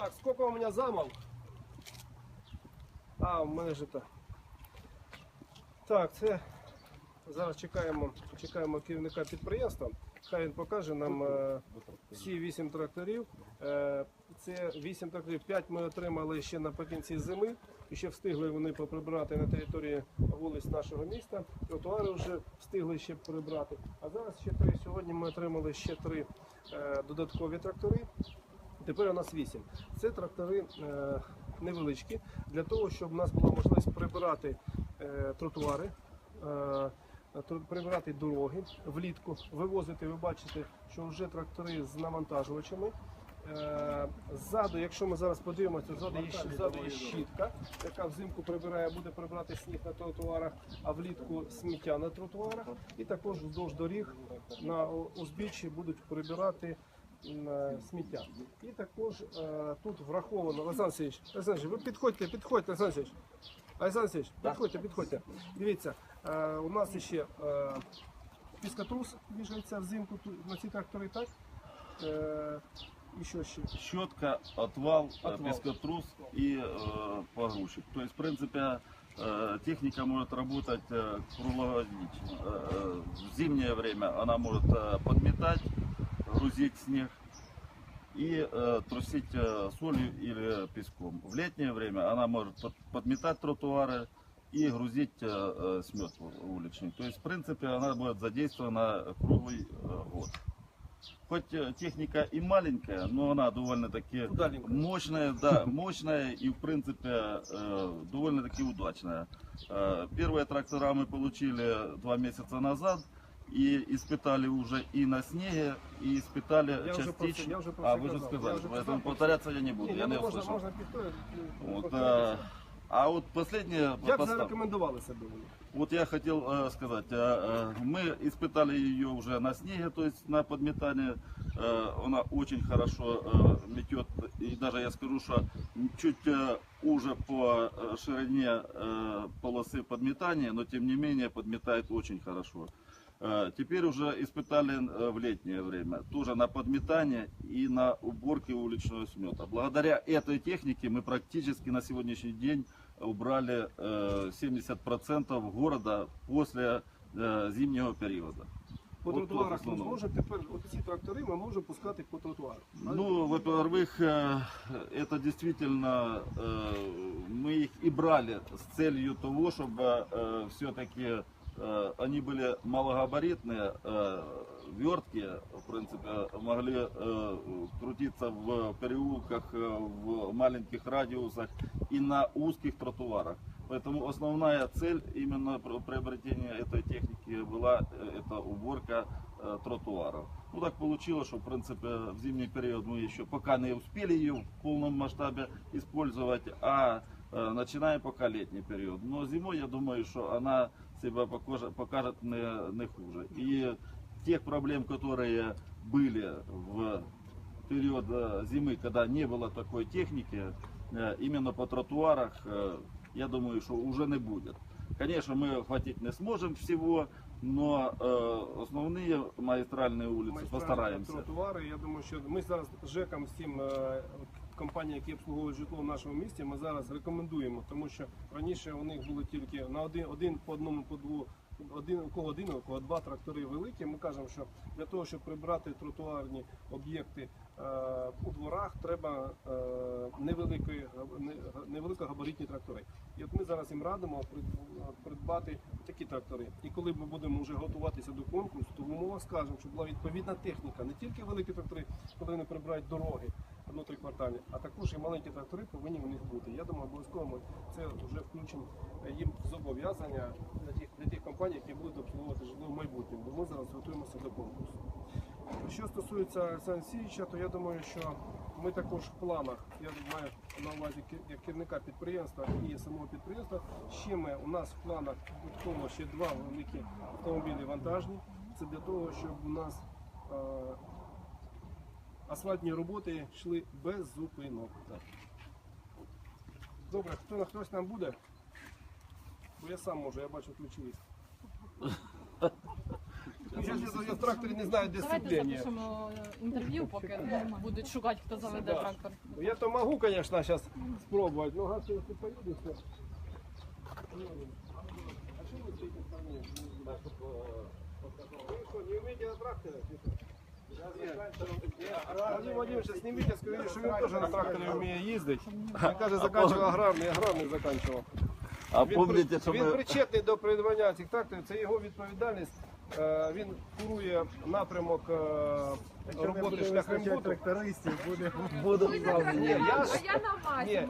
Так, сколько у меня замов? А, у мене ж это. Так, це зараз чекаємо, чекаємо керівника підприємства. Хай він покаже нам е, всі вісім тракторів. Е, це вісім тракторів, п'ять ми отримали ще наприкінці зими. І ще встигли вони поприбирати на території вулиць нашого міста. Тротуари вже встигли ще прибрати. А зараз ще три. Сьогодні ми отримали ще три е, додаткові трактори. Тепер у нас вісім. Це трактори е, невеличкі для того, щоб у нас була можливість прибирати е, тротуари. е, Прибирати дороги влітку, вивозити, ви бачите, що вже трактори з навантажувачами. Ззаду, якщо ми зараз подивимося, ззаду є, ззаду є щітка, яка взимку прибирає, буде прибирати сніг на тротуарах, а влітку сміття на тротуарах. І також вздовж доріг на узбіччі будуть прибирати сміття. І також е, тут враховано, Олександр Сергійович, Олександр Сергійович, ви підходьте, підходьте, Олександр Сергійович. Олександр Сергійович, підходьте, підходьте. Дивіться, е, у нас ще е, піскотрус вішається взимку тут на ці трактори, так? Е, і що ще? Щетка, отвал, э, Отвал. пескотрус и э, погрузчик. То есть, в принципе, э, техника может работать э, круглогодично. Э, в зимнее время она может э, подметать, грузить снег и э, трусить э, солью или песком. В летнее время она может под- подметать тротуары и грузить э, э, смет уличный. То есть, в принципе, она будет задействована круглый э, год. Хоть э, техника и маленькая, но она довольно-таки Удаленькая. мощная, да, мощная и в принципе э, довольно-таки удачная. Э, Первые трактора мы получили два месяца назад и испытали уже и на снеге, и испытали Я уже частично. я вже про а вы же. Я сказали, вже поэтому казав. повторяться я не буду, Ні, я ну, не можна, услышал. можна підтримати. Вот, повторитися. э, а вот последнее Як постав- зарекомендували себе вот я хотел э, сказать, э, э, мы испытали ее уже на снеге, то есть на подметании. Э, она очень хорошо э, метет, и даже я скажу, что чуть э, уже по э, ширине э, полосы подметания, но тем не менее подметает очень хорошо. Э, Теперь уже испытали э, в летнее время, тоже на подметание и на уборке уличного смета. Благодаря этой технике мы практически на сегодняшний день убрали э, 70% города после э, зимнего периода. По От тротуарах ми зможемо тепер, ці трактори ми можемо пускати по тротуару. Ну, во-первых, э, это действительно э, мы их и брали с целью того, чтобы все-таки они были малогабаритные, э, верткие, в принципе, могли э, крутиться в переулках, э, в маленьких радиусах и на узких тротуарах. Поэтому основная цель именно при- приобретения этой техники была э, это уборка э, тротуаров. Ну так получилось, что в принципе в зимний период мы еще пока не успели ее в полном масштабе использовать, а начинаем пока летний период. Но зимой я думаю, что она себя покажет, не, не хуже. И тех проблем, которые были в период зимы, когда не было такой техники, именно по тротуарах, я думаю, что уже не будет. Конечно, мы охватить не сможем всего, но э, основные магистральные улицы постараемся. тротуари. Я думаю, що ми зараз з ЖЕКом, тим е, компанії, які обслуговують житло в нашому місті, ми зараз рекомендуємо, тому що раніше у них було тільки на один, один по одному, по дву. Один у кого один, у два трактори великі. Ми кажемо, що для того, щоб прибрати тротуарні об'єкти е, у дворах, треба е, невеликої не- невеликогабаритні трактори. І от ми зараз їм радимо придбати такі трактори. І коли ми будемо вже готуватися до конкурсу, то ми умовах скажемо, що була відповідна техніка, не тільки великі трактори, коли вони прибирають дороги внутріквартальні, а також і маленькі трактори повинні в них бути. Я думаю, обов'язково ми це вже включимо їм зобов'язання для тих, для тих компаній, які будуть обслуговувати житло в майбутньому, бо ми зараз готуємося до конкурсу. Що стосується Олександра Січа, то я думаю, що ми також в планах, я маю на увазі як керівника підприємства і самого підприємства. Ще ми у нас в планах додатково ще два великі автомобілі вантажні. Це для того, щоб у нас е, асфальтні роботи йшли без зупинок. Добре, хто на хтось нам буде? Бо я сам можу, я бачу ключові. Зараз я в тракторі не знаю, де Давайте запишемо е, інтерв'ю, поки будуть шукати, хто заведе Да. трактор. Я то могу, конечно, сейчас спробовать, но газ если поеду, все. А что вы стоите в стороне? Вы что, не умеете на тракторе? Владимир Владимирович, снимите, скажите, что він теж на тракторі вміє їздити. Він каже, заканчивав аграрний, аграрний заканчивав. А Він, помните, що він ми... причетний до придбання цих тракторів, це його відповідальність. Е, Він курує напрямок е, роботи шляхом. Буду Ні, я ж я на ні,